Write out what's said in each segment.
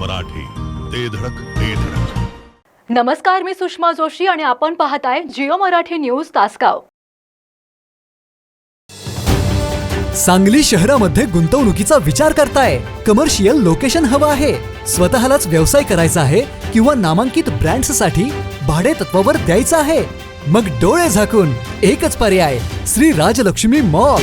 मराठी. ते धडक ते धडक. नमस्कार मी सुषमा जोशी आणि आपण पाहताय जिओ मराठी न्यूज तासगाव. सांगली शहरामध्ये गुंतवणुकीचा विचार करताय. कमर्शियल लोकेशन हवं आहे. स्वतःलाच व्यवसाय करायचा आहे किंवा नामांकित ब्रँड्ससाठी भाडे तत्वावर द्यायचं आहे. मग डोळे झाकून एकच पर्याय श्री राजलक्ष्मी मॉल.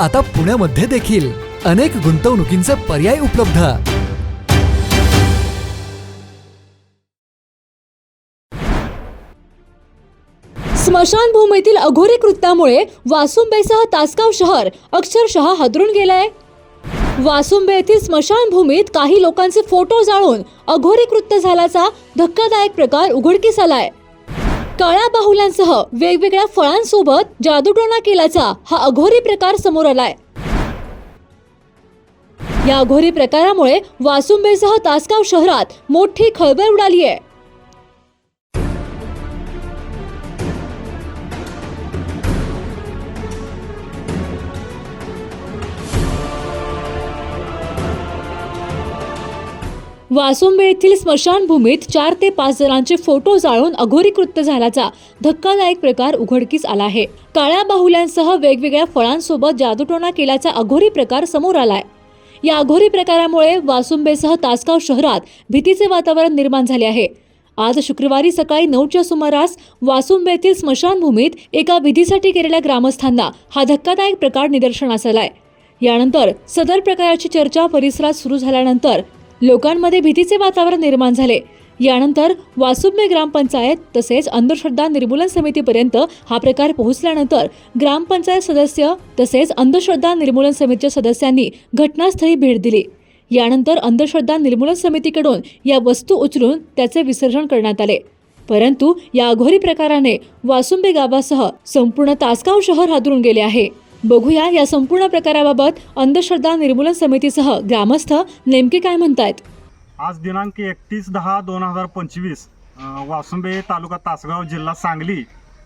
आता पुण्यामध्ये देखील अनेक गुंतवणुकींचे पर्याय उपलब्ध. स्मशानभूमीतील अघोरी कृत्यामुळे वासुंबेसह तासगाव शहर अक्षरशः हादरून गेलंय. वासुंबे येथील स्मशानभूमीत काही लोकांचे फोटो जाळून अघोरी कृत्य झाल्याचा धक्कादायक प्रकार उघडकीस आलाय. काळ्या बाहुल्यांसह वेगवेगळ्या फळांसोबत जादूटोणा केल्याचा हा अघोरी प्रकार समोर आलाय. या अघोरी प्रकारामुळे वासुंबेसह तासगाव शहरात मोठी खळबळ उडाली आहे वासुंबे येथील स्मशानभूमीत चार ते पाच जणांचे फोटो जाळून अघोरी कृत्य झाल्याचा धक्कादायक प्रकार उघडकीस आला आहे. काळ्या बाहुल्यांसह वेगवेगळ्या फळांसोबत जादूटोणा केल्याचा अघोरी प्रकार समोर आलाय. या अघोरी प्रकारामुळे वासुंबेसह तासगाव शहरात भीतीचे वातावरण निर्माण झाले आहे. आज शुक्रवारी सकाळी नऊच्या सुमारास वासुंबे येथील स्मशानभूमीत एका विधीसाठी गेलेल्या ग्रामस्थांना हा धक्कादायक प्रकार निदर्शनास आलाय. यानंतर सदर प्रकाराची चर्चा परिसरात सुरू झाल्यानंतर लोकांमध्ये भीतीचे वातावरण निर्माण झाले. यानंतर वासुम्य ग्रामपंचायत तसेच अंधश्रद्धा निर्मूलन समितीपर्यंत हा प्रकार पोहोचल्यानंतर ग्रामपंचायत सदस्य तसेच अंधश्रद्धा निर्मूलन समितीच्या सदस्यांनी घटनास्थळी भेट दिली. यानंतर अंधश्रद्धा निर्मूलन समितीकडून या वस्तू उचलून त्याचे विसर्जन करण्यात आले. परंतु या अघोरी प्रकाराने वासुंबे गावासह संपूर्ण तासगाव शहर हादरून गेले आहे. बघूया या संपूर्ण प्रकाराबाबत अंधश्रद्धा निर्मूलन समितीसह ग्रामस्थ नेमके काय म्हणतायत? आज दिनांक एकतीस दहा दोन हजार पंचवीस वासुंबे तालुका तासगाव जिल्हा सांगली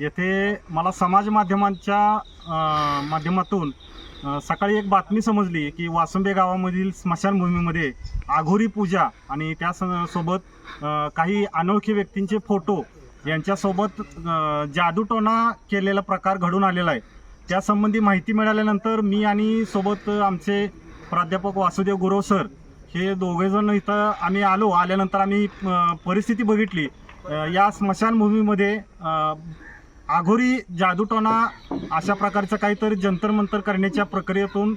येथे मला समाज माध्यमांच्या माध्यमातून सकाळी एक बातमी समजली की वासुंबे गावामधील स्मशानभूमीमध्ये आघोरी पूजा आणि त्या स- सोबत काही अनोळखी व्यक्तींचे फोटो यांच्यासोबत जादूटोना जादूटोणा केलेला प्रकार घडून आलेला आहे. त्यासंबंधी माहिती मिळाल्यानंतर मी आणि सोबत आमचे प्राध्यापक वासुदेव गुरव सर हे दोघेजण इथं आम्ही आलो. आल्यानंतर आम्ही परिस्थिती बघितली. या स्मशानभूमीमध्ये आघोरी जादूटोणा अशा प्रकारचं काहीतरी जंतरमंतर करण्याच्या प्रक्रियेतून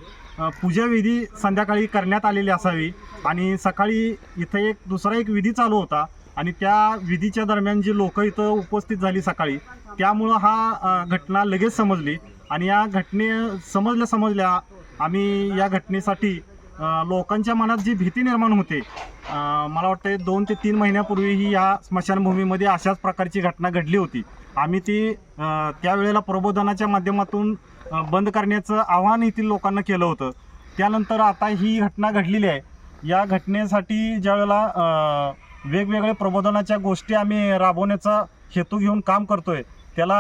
पूजाविधी संध्याकाळी करण्यात आलेली असावी. आणि सकाळी इथं एक दुसरा एक विधी चालू होता. आणि त्या विधीच्या दरम्यान जी लोक इथं उपस्थित झाली सकाळी त्यामुळं हा घटना लगेच समजली. आणि या घटने समजल्या समजल्या आम्ही या घटनेसाठी लोकांच्या मनात जी भीती निर्माण होते मला वाटतं दोन ते तीन महिन्यापूर्वीही या स्मशानभूमीमध्ये अशाच प्रकारची घटना घडली होती. आम्ही ती त्यावेळेला प्रबोधनाच्या माध्यमातून बंद करण्याचं आव्हान येथील लोकांना केलं होतं. त्यानंतर आता ही घटना घडलेली आहे. या घटनेसाठी ज्यावेळेला वेगवेगळ्या प्रबोधनाच्या गोष्टी आम्ही राबवण्याचा हेतू घेऊन काम करतोय त्याला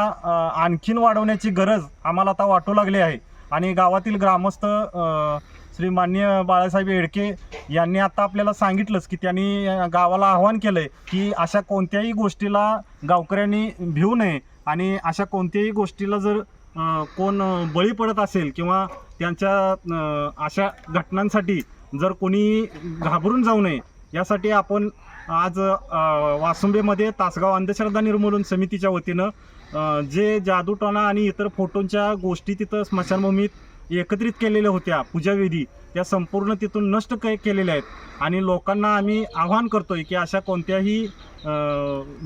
आणखीन वाढवण्याची गरज आम्हाला आता वाटू लागली आहे. आणि गावातील ग्रामस्थ श्री मान्य बाळासाहेब येडके यांनी आता आपल्याला सांगितलंच की त्यांनी गावाला गावाला आवाहन आहे की अशा कोणत्याही गोष्टीला गावकऱ्यांनी भिवू नये. आणि अशा कोणत्याही गोष्टीला जर कोण बळी पडत असेल किंवा त्यांच्या अशा घटनांसाठी जर कोणी घाबरून जाऊ नये यासाठी आपण आज वासुंबेमध्ये तासगाव अंधश्रद्धा निर्मूलन समितीच्या वतीनं जे जादूटोणा आणि इतर फोटोंच्या गोष्टी तिथं स्मशानभूमीत एकत्रित केलेल्या होत्या पूजाविधी त्या संपूर्ण तिथून नष्ट के केलेल्या आहेत. आणि लोकांना आम्ही आवाहन करतोय की अशा कोणत्याही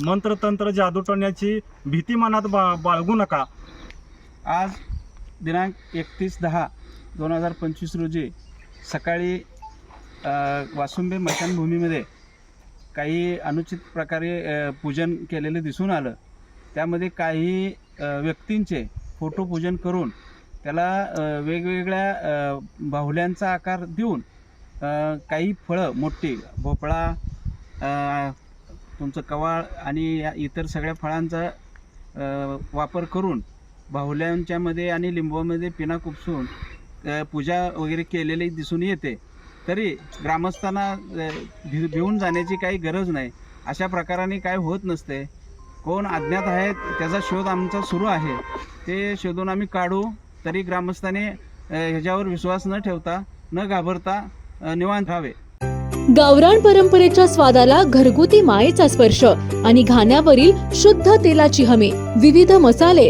मंत्रतंत्र जादूटोण्याची भीती मनात बा बाळगू नका. आज दिनांक एकतीस दहा दोन हजार पंचवीस रोजी सकाळी वासुंबे मशानभूमीमध्ये काही अनुचित प्रकारे पूजन केलेलं दिसून आलं. त्यामध्ये काही व्यक्तींचे फोटो पूजन करून त्याला वेगवेगळ्या बाहुल्यांचा आकार देऊन काही फळं मोठी भोपळा तुमचं कवाळ आणि या इतर सगळ्या फळांचा वापर करून बाहुल्यांच्यामध्ये आणि लिंबामध्ये पिना कुपसून पूजा वगैरे केलेली दिसून येते. तरी ग्रामस्थांना भिवून जाण्याची काही गरज नाही. अशा प्रकाराने काय होत नसते. कोण अज्ञात आहेत त्याचा शोध आमचा सुरू आहे. ते शोधून आम्ही काढू तरी ग्रामस्थांनी ह्याच्यावर विश्वास न ठेवता न घाबरता निवांत राहावे. गावरान परंपरेच्या स्वादाला घरगुती मायेचा स्पर्श आणि घाण्यावरील शुद्ध तेलाची हमी विविध मसाले.